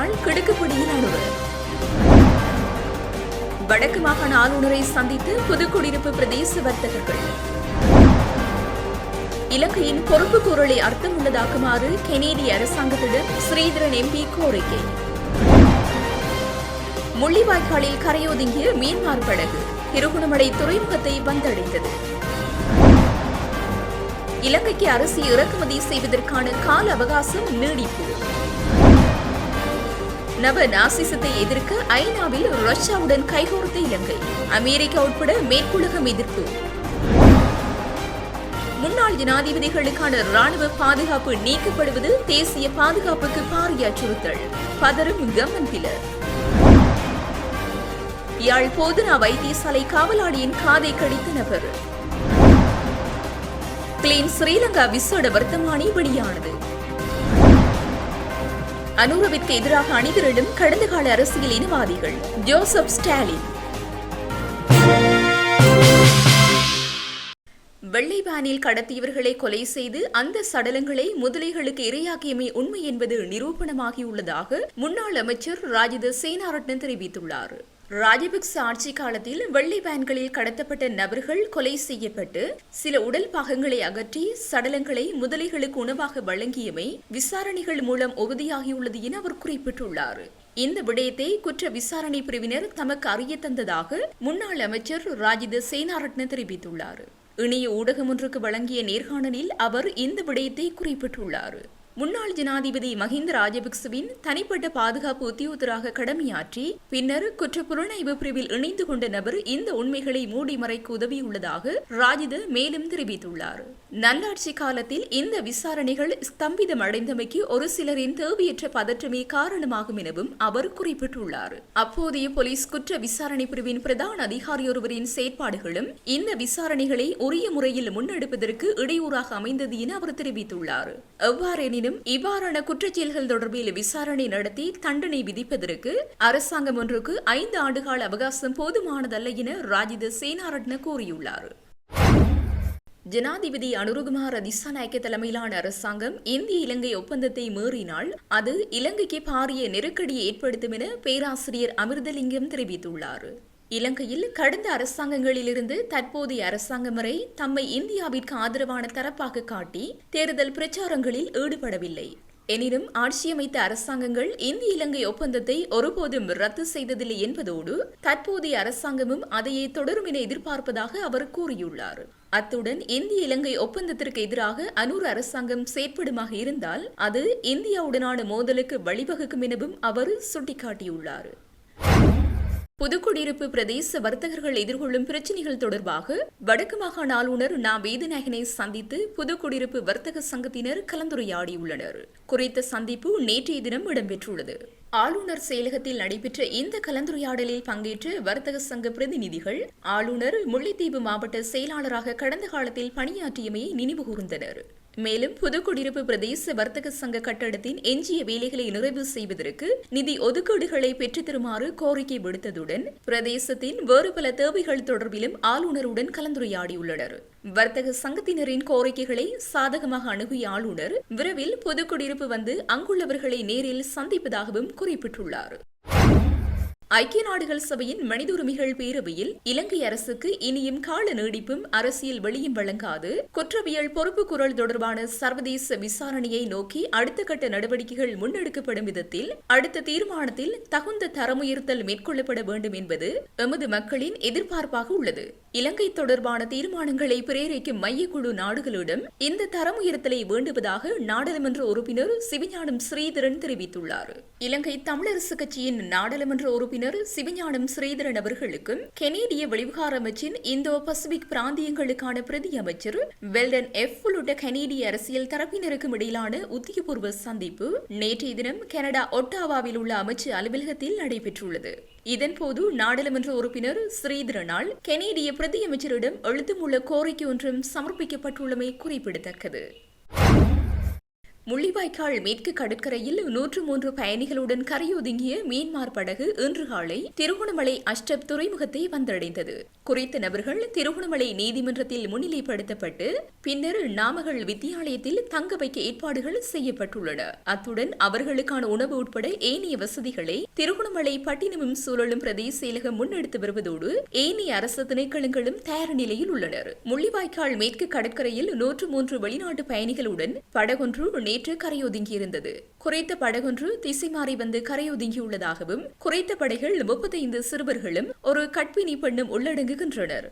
ஒப்பந்தத்தால் கிடுக்குப்பிடியில் அணுவர் வடக்கு மாகாண ஆளுநரை சந்தித்து புதுக்குடியிருப்பு பிரதேச வர்த்தகர்கள். இலங்கையின் பொறுப்பு குரலை அர்த்தமுள்ளதாக்குமாறு கெனேடிய அரசாங்கத்திடம் ஸ்ரீதரன் எம்பி கோரிக்கை. முள்ளிவாய்க்காலில் கரையொதுங்கிய மீன்மார் படகு திருகுணமடை துறைமுகத்தை வந்தடைந்தது. இலங்கைக்கு அரிசி இறக்குமதி செய்வதற்கான கால அவகாசம் நீடிப்பு. நவ நாசிசத்தை எதிர்க்க ஐநாவில் ரஷ்யாவுடன் கைகோர்த்த இலங்கை. அமெரிக்கா உட்பட மேற்குலகம் எதிர்ப்பு. முன்னாள் ஜனாதிபதிகளுக்கான ராணுவ பாதுகாப்பு நீக்கப்படுவது தேசிய பாதுகாப்புக்கு பாரிய அச்சுறுத்தல். பதறும் கவன்பில யாழ் போதனா வைத்தியசாலை காவலாளியின் காதை கடித்த நபர். கிளீன் ஸ்ரீலங்கா விசேட வர்த்தமானி வெளியானது. அனுரவிற்கு எதிராக அணிதிரளும் கடந்த கால அரசியல் இனவாதிகள். Joseph Stalin. வெள்ளை வேனில் கடத்தியவர்களை கொலை செய்து அந்த சடலங்களை முதலைகளுக்கு இரையாக்கியமை உண்மை என்பது நிரூபணமாகியுள்ளதாக முன்னாள் அமைச்சர் ராஜித சேனாரட்ன தெரிவித்துள்ளார். ராஜபக்ச ஆட்சி காலத்தில் வெள்ளை வேன்களில் கடத்தப்பட்ட நபர்கள் கொலை செய்யப்பட்டு சில உடல் பாகங்களை அகற்றி சடலங்களை முதலைகளுக்கு உணவாக வழங்கியமை விசாரணைகள் மூலம் உறுதியாகியுள்ளது என அவர் குறிப்பிட்டுள்ளார். இந்த விடயத்தை குற்ற விசாரணை பிரிவினர் தமக்கு அறிய தந்ததாக முன்னாள் அமைச்சர் ராஜித சேனாரட்ன தெரிவித்துள்ளார். இணைய ஊடகம் ஒன்றுக்கு வழங்கிய நேர்காணலில் அவர் இந்த விடயத்தை குறிப்பிட்டுள்ளார். முன்னாள் ஜனாதிபதி மஹிந்த ராஜபக்சவின் தனிப்பட்ட பாதுகாப்பு உத்தியோகத்தராக கடமையாற்றி பின்னர் குற்ற புலனாய்வு பிரிவில் இணைந்து கொண்ட நபர் இந்த உண்மைகளை மூடி மறைக்க உதவியுள்ளதாக ராஜித மேலும் தெரிவித்துள்ளார். நல்லாட்சி காலத்தில் இந்த விசாரணைகள் ஸ்தம்பிதம் அடைந்தமைக்கு ஒரு சிலரின் தேவையற்ற பதற்றமே காரணமாகும் எனவும் அவர் குறிப்பிட்டுள்ளார். அப்போதைய போலீஸ் குற்ற விசாரணை பிரிவின் பிரதான அதிகாரியொருவரின் செயற்பாடுகளும் இந்த விசாரணைகளை உரிய முறையில் முன்னெடுப்பதற்கு இடையூறாக அமைந்தது என அவர் தெரிவித்துள்ளார். எவ்வாறெனினும் இவ்வாறான குற்றச்செயல்கள் தொடர்பில் விசாரணை நடத்தி தண்டனை விதிப்பதற்கு அரசாங்கம் ஒன்றுக்கு ஐந்து ஆண்டுகால அவகாசம் போதுமானதல்ல என ராஜித சேனாரட்ன கூறியுள்ளார். ஜனாதிபதி அனுருகுமார் திசாநாயக்க தலைமையிலான அரசாங்கம் இந்திய இலங்கை ஒப்பந்தத்தை மீறினால் அது இலங்கைக்கு பாரிய நெருக்கடியை ஏற்படுத்தும் என பேராசிரியர் அமிர்தலிங்கம் தெரிவித்துள்ளார். இலங்கையில் கடந்த அரசாங்கங்களிலிருந்து தற்போதைய அரசாங்கம் வரை தம்மை இந்தியாவிற்கு ஆதரவான தரப்பாக காட்டி தேர்தல் பிரச்சாரங்களில் ஈடுபடவில்லை. எனினும் ஆட்சியமைத்த அரசாங்கங்கள் இந்திய இலங்கை ஒப்பந்தத்தை ஒருபோதும் ரத்து செய்ததில்லை என்பதோடு தற்போதைய அரசாங்கமும் அதையே தொடரும் என எதிர்பார்ப்பதாக அவர் கூறியுள்ளார். அத்துடன் இந்திய இலங்கை ஒப்பந்தத்திற்கு எதிராக அனூர் அரசாங்கம் செயற்படுமாக இருந்தால் அது இந்தியாவுடனான மோதலுக்கு வழிவகுக்கும் எனவும் அவர் சுட்டிக்காட்டியுள்ளார். புதுக்குடியிருப்பு பிரதேச வர்த்தகர்கள் எதிர்கொள்ளும் பிரச்சினைகள் தொடர்பாக வடக்கு மாகாண ஆளுநர் நா. வேதநாயகனை சந்தித்து புதுக்குடியிருப்பு வர்த்தக சங்கத்தினர் கலந்துரையாடியுள்ளனர். குறித்த சந்திப்பு நேற்றைய தினம் இடம்பெற்றுள்ளது. ஆளுநர் செயலகத்தில் நடைபெற்ற இந்த கலந்துரையாடலில் பங்கேற்ற வர்த்தக சங்க பிரதிநிதிகள் ஆளுநர் முல்லைத்தீவு மாவட்ட செயலாளராக கடந்த காலத்தில் பணியாற்றியமையை நினைவுகூர்ந்தனர் மேலும் புதுக்குடியிருப்பு பிரதேச வர்த்தக சங்க கட்டடத்தின் எஞ்சிய வேலைகளை நிறைவு செய்வதற்கு நிதி ஒதுக்கீடுகளை பெற்றுத் தருமாறு கோரிக்கை விடுத்ததுடன் பிரதேசத்தின் வேறு பல தேவைகள் தொடர்பிலும் ஆளுநருடன் கலந்துரையாடியுள்ளனர். வர்த்தக சங்கத்தினரின் கோரிக்கைகளை சாதகமாக அணுகிய ஆளுநர் விரைவில் புதுக்குடியிருப்பு வந்து அங்குள்ளவர்களை நேரில் சந்திப்பதாகவும் குறிப்பிட்டுள்ளார். ஐக்கிய நாடுகள் சபையின் மனித உரிமைகள் பேரவையில் இலங்கை அரசுக்கு இனியும் கால நீடிப்பும் அரசியல் வெளியும் வழங்காது. குற்றவியல் பொறுப்பு குரல் தொடர்பான சர்வதேச விசாரணையை நோக்கி அடுத்த கட்ட நடவடிக்கைகள் முன்னெடுக்கப்படும் விதத்தில் அடுத்த தீர்மானத்தில் தகுந்த தரமுயர்த்தல் மேற்கொள்ளப்பட வேண்டும் என்பது எமது மக்களின் எதிர்பார்ப்பாக உள்ளது. இலங்கை தொடர்பான தீர்மானங்களை பிரேரிக்கும் மையக்குழு நாடுகளிடம் இந்த தரமுயர்த்தலை வேண்டுவதாக நாடாளுமன்ற உறுப்பினர் சிவஞானம் ஸ்ரீதரன் தெரிவித்துள்ளார். இலங்கை தமிழரசு கட்சியின் நாடாளுமன்ற உறுப்பினர் சிவஞானம் ஸ்ரீதரன் அவர்களுக்கும் கெனேடிய வெளிவிகார அமைச்சின் இந்தோ பசிபிக் பிராந்தியங்களுக்கான பிரதி அமைச்சர் வெல்டன் எஃப் உள்ளிட்ட கெனேடிய அரசியல் தரப்பினருக்கும் இடையிலான உத்தியபூர்வ சந்திப்பு நேற்றைய தினம் கனடா ஒட்டாவாவில் உள்ள அமைச்சு அலுவலகத்தில் நடைபெற்றுள்ளது. இதன்போது நாடாளுமன்ற உறுப்பினர் ஸ்ரீதரனால் கெனேடிய பிரதியமைச்சரிடம் எழுத்துமுள்ள கோரிக்கை ஒன்றும் சமர்ப்பிக்கப்பட்டுள்ளமை குறிப்பிடத்தக்கது. முள்ளிவாய்க்கால் மேற்கு கடற்கரையில் நூற்று மூன்று பயணிகளுடன் கரையொதுங்கிய மீன்மார் படகு இன்று காலை திருகோணமலை அஷ்டப் துறைமுகத்தை வந்தடைந்தது. குறித்த நபர்கள் திருகோணமலை நீதிமன்றத்தில் முன்னிலைப்படுத்தப்பட்டு பின்னர் நாமகள் வித்தியாலயத்தில் தங்க வைக்க ஏற்பாடுகள் செய்யப்பட்டுள்ளன. அத்துடன் அவர்களுக்கான உணவு உட்பட ஏனைய வசதிகளை திருகோணமலை பட்டினமும் சூழலும் பிரதேச செயலகம் முன்னெடுத்து வருவதோடு ஏனைய அரசு திணைக்களங்களும் தயார் நிலையில் உள்ளனர். முள்ளிவாய்க்கால் மேற்கு கடற்கரையில் நூற்று மூன்று வெளிநாட்டு பயணிகளுடன் படகொன்று நேற்று கரையொதுங்கியிருந்தது. குறைத்த படகொன்று திசை மாறி வந்து கரையொதுங்கியுள்ளதாகவும் குறைத்த படைகள் முப்பத்தைந்து சிறுவர்களும் ஒரு கட்பிணி பெண்ணும் உள்ளடங்குகின்றனர்.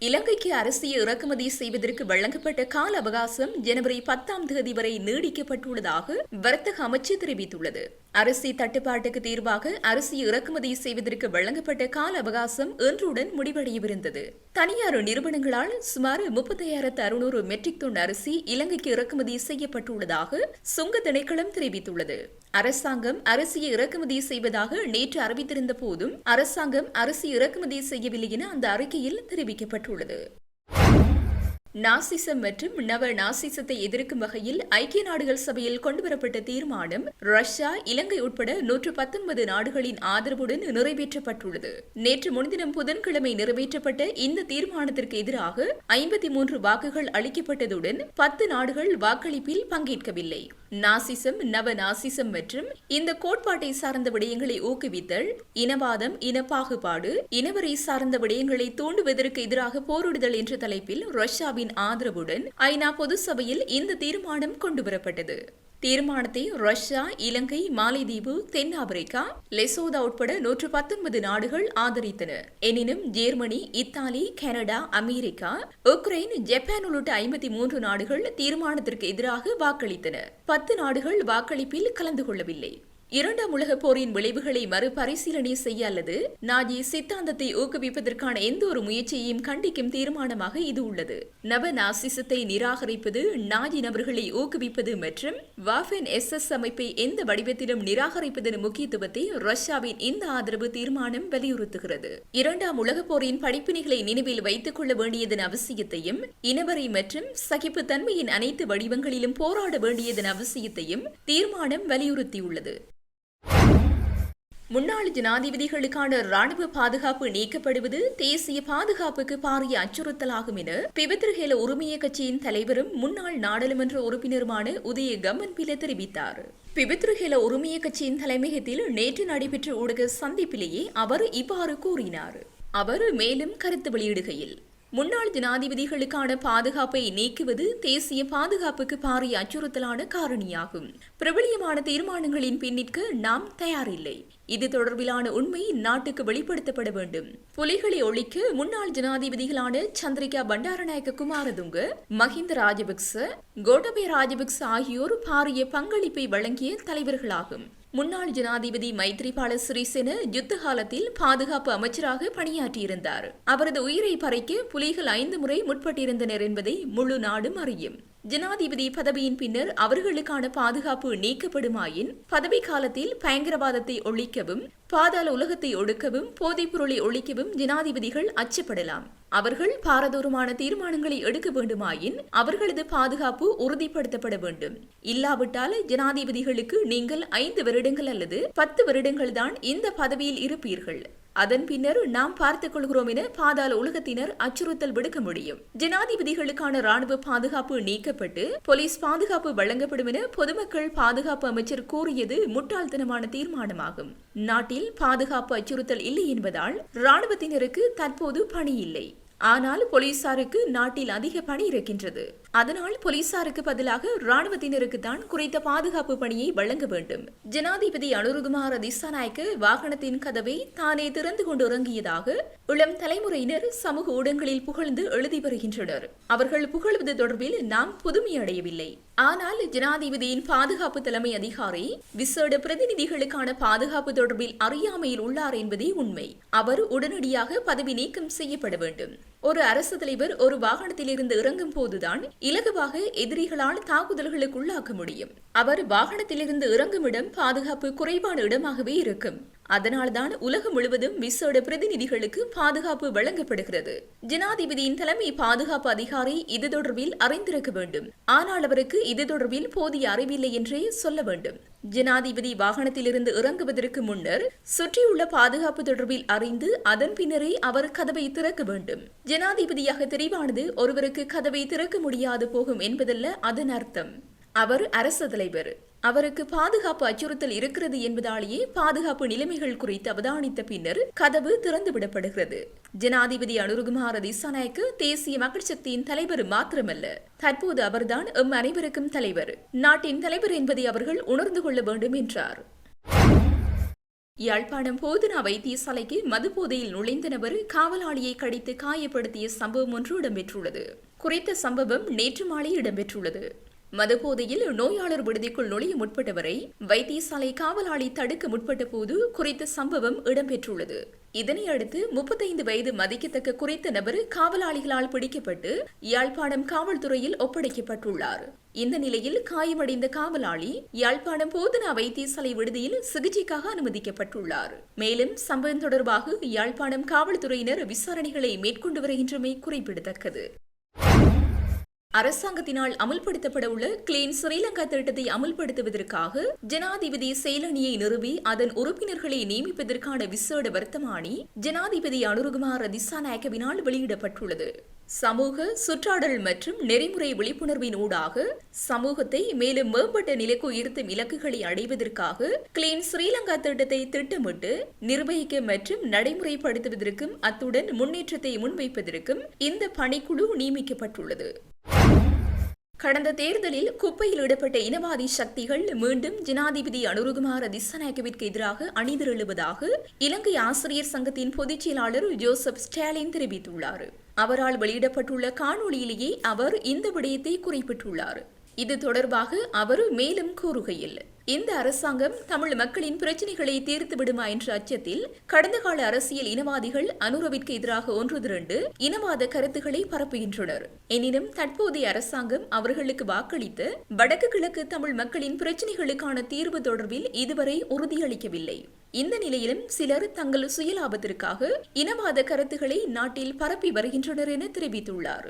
இலங்கைக்கு அரிசியை இறக்குமதி செய்வதற்கு வழங்கப்பட்ட கால அவகாசம் ஜனவரி பத்தாம் தேதி வரை நீடிக்கப்பட்டுள்ளதாக வர்த்தக அமைச்சு தெரிவித்துள்ளது. அரிசி தட்டுப்பாட்டுக்கு தீர்வாக அரிசி இறக்குமதி செய்வதற்கு வழங்கப்பட்ட கால அவகாசம் இன்றுடன் முடிவடையவிருந்தது. தனியார் நிறுவனங்களால் சுமார் முப்பத்தையாயிரத்து அறுநூறு மெட்ரிக் டன் அரிசி இலங்கைக்கு இறக்குமதி செய்யப்பட்டுள்ளதாக சுங்க திணைக்களம் தெரிவித்துள்ளது. அரசாங்கம் அரிசியை இறக்குமதி செய்வதாக நேற்று அறிவித்திருந்த போதும் அரசாங்கம் அரிசி இறக்குமதி செய்யவில்லை என அந்த அறிக்கையில் தெரிவிக்கப்பட்டுள்ளது. நாசிசம் மற்றும் நவ நாசிசத்தை எதிர்க்கும் வகையில் ஐக்கிய நாடுகள் சபையில் கொண்டுவரப்பட்ட தீர்மானம் ரஷ்யா இலங்கை உட்பட நூற்று பத்தொன்பது நாடுகளின் ஆதரவுடன் நிறைவேற்றப்பட்டுள்ளது. நேற்று முன்தினம் புதன்கிழமை நிறைவேற்றப்பட்ட இந்த தீர்மானத்திற்கு எதிராக ஐம்பத்தி மூன்று வாக்குகள் அளிக்கப்பட்டதுடன் பத்து நாடுகள் வாக்களிப்பில் பங்கேற்கவில்லை. நாசிசம் நவ நாசிசம் மற்றும் இந்த கோட்பாட்டை சார்ந்த விடயங்களை ஊக்குவித்தல் இனவாதம் இனப்பாகுபாடு இனவரை சார்ந்த விடயங்களை தூண்டுவதற்கு எதிராக போரிடுதல் என்ற தலைப்பில் ரஷ்யாவின் ஆதரவுடன் ஐநா பொது சபையில் இந்த தீர்மானம் கொண்டுவரப்பட்டது தீர்மானத்தை ரஷ்யா இலங்கை மாலைதீவு தென் ஆப்பிரிக்கா லெசோதா உட்பட நூற்று பத்தொன்பது நாடுகள் ஆதரித்தன. எனினும் Germany Italy Canada America Ukraine Japan உள்ளிட்ட ஐம்பத்தி மூன்று நாடுகள் தீர்மானத்திற்கு எதிராக வாக்களித்தன. பத்து நாடுகள் வாக்களிப்பில் கலந்து கொள்ளவில்லை. இரண்டாம் உலகப் போரின் விளைவுகளை மறுபரிசீலனை செய்ய அல்லது நாஜி சித்தாந்தத்தை ஊக்குவிப்பதற்கான எந்த ஒரு முயற்சியையும் கண்டிக்கும் தீர்மானமாக இது உள்ளது. நவ நாசிசத்தை நிராகரிப்பது நாஜி நபர்களை ஊக்குவிப்பது மற்றும் வாஃபென் எஸ் எஸ் அமைப்பை எந்த வடிவத்திலும் நிராகரிப்பதன் முக்கியத்துவத்தை ரஷ்யாவின் இந்த ஆதரவு தீர்மானம் வலியுறுத்துகிறது. இரண்டாம் உலகப் போரின் படிப்பினைகளை நினைவில் வைத்துக் கொள்ள வேண்டியதன் அவசியத்தையும் இனவரை மற்றும் சகிப்புத்தன்மையின் அனைத்து வடிவங்களிலும் போராட வேண்டியதன் அவசியத்தையும் தீர்மானம் வலியுறுத்தியுள்ளது. முன்னாள் ஜனாதிபதிகளுக்கான ராணுவ பாதுகாப்பு நீக்கப்படுவது தேசிய பாதுகாப்புக்கு பாரிய அச்சுறுத்தலாகும் என பிபத்ரஹேல உரிமைய கட்சியின் தலைவரும் முன்னாள் நாடாளுமன்ற உறுப்பினருமான உதய கம்மன்பில தெரிவித்தார். பிபத்ருஹேல உரிமைய கட்சியின் தலைமையகத்தில் நேற்று நடைபெற்ற ஊடக சந்திப்பிலேயே அவர் இவ்வாறு கூறினார். அவர் மேலும் கருத்து வெளியிடுகையில் முன்னாள் ஜனாதிபதிகளுக்கான பாதுகாப்பை நீக்குவது தேசிய பாதுகாப்புக்கு பாரிய அச்சுறுத்தலான காரணியாகும். பிரபலியமான தீர்மானங்களின் பின்னிற்கு நாம் தயாரில்லை. இது தொடர்பிலான உண்மை நாட்டுக்கு வெளிப்படுத்தப்பட வேண்டும். புலிகளை ஒழிக்க முன்னாள் ஜனாதிபதிகளான சந்திரிகா பண்டாரநாயக்க குமாரதுங்க மஹிந்த ராஜபக்ச கோட்டபய ராஜபக்ச ஆகியோர் பாரிய பங்களிப்பை வழங்கிய தலைவர்களாகும். முன்னாள் ஜனாதிபதி மைத்ரிபால சிறிசேன யுத்த காலத்தில் பாதுகாப்பு அமைச்சராக பணியாற்றியிருந்தார். அவரது உயிரை பறைக்க புலிகள் ஐந்து முறை முற்பட்டிருந்தனர் என்பதை முழு நாடும் அறியும். ஜனாதிபதி பதவியின் பின்னர் அவர்களுக்கான பாதுகாப்பு நீக்கப்படுமாயின் பதவி காலத்தில் பயங்கரவாதத்தை ஒழிக்கவும் பாதாள உலகத்தை ஒடுக்கவும் போதைப் பொருளை ஒழிக்கவும் ஜனாதிபதிகள் அச்சப்படலாம். அவர்கள் பாரதூரமான தீர்மானங்களை எடுக்க வேண்டுமாயின் அவர்களது பாதுகாப்பு உறுதிப்படுத்தப்பட வேண்டும். இல்லாவிட்டால் ஜனாதிபதிகளுக்கு நீங்கள் ஐந்து வருடங்கள் அல்லது பத்து வருடங்கள் தான் இந்த பதவியில் இருப்பீர்கள். அதன் பின்னர் நாம் பார்த்துக் கொள்கிறோம் என பாதாள உலகத்தினர் அச்சுறுத்தல் விடுக்க முடியும். ஜனாதிபதிகளுக்கான ராணுவ பாதுகாப்பு நீக்கப்பட்டு போலீஸ் பாதுகாப்பு வழங்கப்படும் என பொதுமக்கள் பாதுகாப்பு அமைச்சர் கூறியது முட்டாள்தனமான தீர்மானமாகும். நாட்டில் பாதுகாப்பு அச்சுறுத்தல் இல்லை என்பதால் ராணுவத்தினருக்கு தற்போது பணி இல்லை ஆனால் போலீசாருக்கு நாட்டில் அதிக பணி இருக்கின்றது. அதனால் போலீசாருக்கு பதிலாக ராணுவத்தினருக்கு தான் குறைத்த பாதுகாப்பு பணியை வழங்க வேண்டும். ஜனாதிபதி அனுருகுமார் திசாநாயக்க வாகனத்தின் கதவை தானே திறந்து கொண்டு இறங்கியதாக இளம் தலைமுறையினர் சமூக ஊடகங்களில் புகழ்ந்து எழுதி வருகின்றனர். அவர்கள் புகழ்வது தொடர்பில் நாம் புதுமையடையவில்லை ஆனால் ஜனாதிபதியின் பாதுகாப்பு தலைமை அதிகாரி விசேட பிரதிநிதிகளுக்கான பாதுகாப்பு தொடர்பில் அறியாமையில் உள்ளார் என்பதே உண்மை. அவர் உடனடியாக பதவி நீக்கம் செய்யப்பட வேண்டும். ஒரு அரசு தலைவர் ஒரு வாகனத்திலிருந்து இறங்கும் போதுதான் இலகுவாக எதிரிகளால் தாக்குதல்களுக்கு உள்ளாக்க முடியும். அவர் வாகனத்திலிருந்து இறங்கும் இடம் பாதுகாப்பு குறைவான இடமாகவே இருக்கும். அதனால்தான் உலகம் முழுவதும் விசேட பிரதிநிதிகளுக்கு பாதுகாப்பு வழங்கப்படுகிறது. ஜனாதிபதியின் தலைமை பாதுகாப்பு அதிகாரி இது தொடர்பில் அறிந்திருக்க வேண்டும். ஆனால் அவருக்கு இது தொடர்பில் போதிய அறிவில்லை என்றே சொல்ல வேண்டும். ஜனாதிபதி வாகனத்திலிருந்து இறங்குவதற்கு முன்னர் சுற்றியுள்ள பாதுகாப்பு தொடர்பில் அறிந்து அதன் பின்னரே அவர் கதவை திறக்க வேண்டும். ஜனாதிபதியாக தெரிவானது ஒருவருக்கு கதவை திறக்க முடியாது போகும் என்பதல்ல அதன் அர்த்தம். அவர் அரசு தலைவர். அவருக்கு பாதுகாப்பு அச்சுறுத்தல் இருக்கிறது என்பதாலேயே பாதுகாப்பு நிலைமைகள் குறித்து அவதானித்த பின்னர் கதவு திறந்து விடப்படுகிறது ஜனாதிபதி அனுருகுமார திசாநாயக்கு தேசிய மக்கள் சக்தியின் தலைவர் மாத்திரமல்ல. தற்போது அவர்தான் எம் அனைவருக்கும் தலைவர். நாட்டின் தலைவர் என்பதை அவர்கள் உணர்ந்து கொள்ள வேண்டும் என்றார். யாழ்ப்பாணம் போதனா வைத்தியசாலைக்கு மது போதையில் நுழைந்த நபர் காவலாளியை கடித்து காயப்படுத்திய சம்பவம் ஒன்று இடம்பெற்றுள்ளது. குறித்த சம்பவம் நேற்று மாலை இடம்பெற்றுள்ளது. மதுபோதையில் நோயாளர் விடுதிக்குள் நுழைய முற்பட்டவரை வைத்தியசாலை காவலாளி தடுக்க முற்பட்ட போது குறித்த சம்பவம் இடம்பெற்றுள்ளது. இதனை அடுத்து முப்பத்தைந்து வயது மதிக்கத்தக்க குறித்த நபர் காவலாளிகளால் பிடிக்கப்பட்டு யாழ்ப்பாணம் காவல்துறையில் ஒப்படைக்கப்பட்டுள்ளார். இந்த நிலையில் காயமடைந்த காவலாளி யாழ்ப்பாணம் போதனா வைத்தியசாலை விடுதியில் சிகிச்சைக்காக அனுமதிக்கப்பட்டுள்ளார். மேலும் சம்பவம் தொடர்பாக யாழ்ப்பாணம் காவல்துறையினர் விசாரணைகளை மேற்கொண்டு வருகின்றமை குறிப்பிடத்தக்கது. அரசாங்கத்தினால் அமல்படுத்தப்பட உள்ள கிளீன் ஸ்ரீலங்கா திட்டத்தை அமுல்படுத்துவதற்காக ஜனாதிபதி செயலணியை நிறுவி அதன் உறுப்பினர்களை நியமிப்பதற்கான விசேட வர்த்தமானி ஜனாதிபதி அனுருகுமார் திசாநாயக்கவினால் வெளியிடப்பட்டுள்ளது. சமூக சுற்றாடல் மற்றும் நெறிமுறை விழிப்புணர்வின் ஊடாக சமூகத்தை மேலும் மேம்பட்ட நிலைக்கு உயர்த்தும் இலக்குகளை அடைவதற்காக கிளீன் ஸ்ரீலங்கா திட்டத்தை திட்டமிட்டு நிர்வகிக்க மற்றும் நடைமுறைப்படுத்துவதற்கும் அத்துடன் முன்னேற்றத்தை முன்வைப்பதற்கும் இந்த பணிக்குழு நியமிக்கப்பட்டுள்ளது. கடந்த தேர்தலில் குப்பையில் ஈடுபட்ட இனவாதி சக்திகள் மீண்டும் ஜனாதிபதி அனுருகுமார திசநாயக்கவிற்கு எதிராக அணிதிரழுவதாக இலங்கை ஆசிரியர் சங்கத்தின் பொதுச் செயலாளர் ஜோசப் ஸ்டாலின் தெரிவித்துள்ளார். அவரால் வெளியிடப்பட்டுள்ள காணொளியிலேயே அவர் இந்த விடயத்தை குறிப்பிட்டுள்ளார். இது தொடர்பாக அவர் மேலும் கூறுகையில் இந்த அரசாங்கம் தமிழ் மக்களின் பிரச்சினைகளை தீர்த்து விடுமா என்ற அச்சத்தில் கடந்த கால அரசியல் இனவாதிகள் அனுரவிற்கு எதிராக ஒன்று திரண்டு இனவாத கருத்துக்களை பரப்புகின்றனர். எனினும் தற்போதைய அரசாங்கம் அவர்களுக்கு வாக்களித்து வடக்கு கிழக்கு தமிழ் மக்களின் பிரச்சனைகளுக்கான தீர்வு தொடர்பில் இதுவரை உறுதியளிக்கவில்லை. இந்த நிலையிலும் சிலர் தங்கள் சுயலாபத்திற்காக இனவாத கருத்துக்களை நாட்டில் பரப்பி வருகின்றனர் என தெரிவித்துள்ளார்.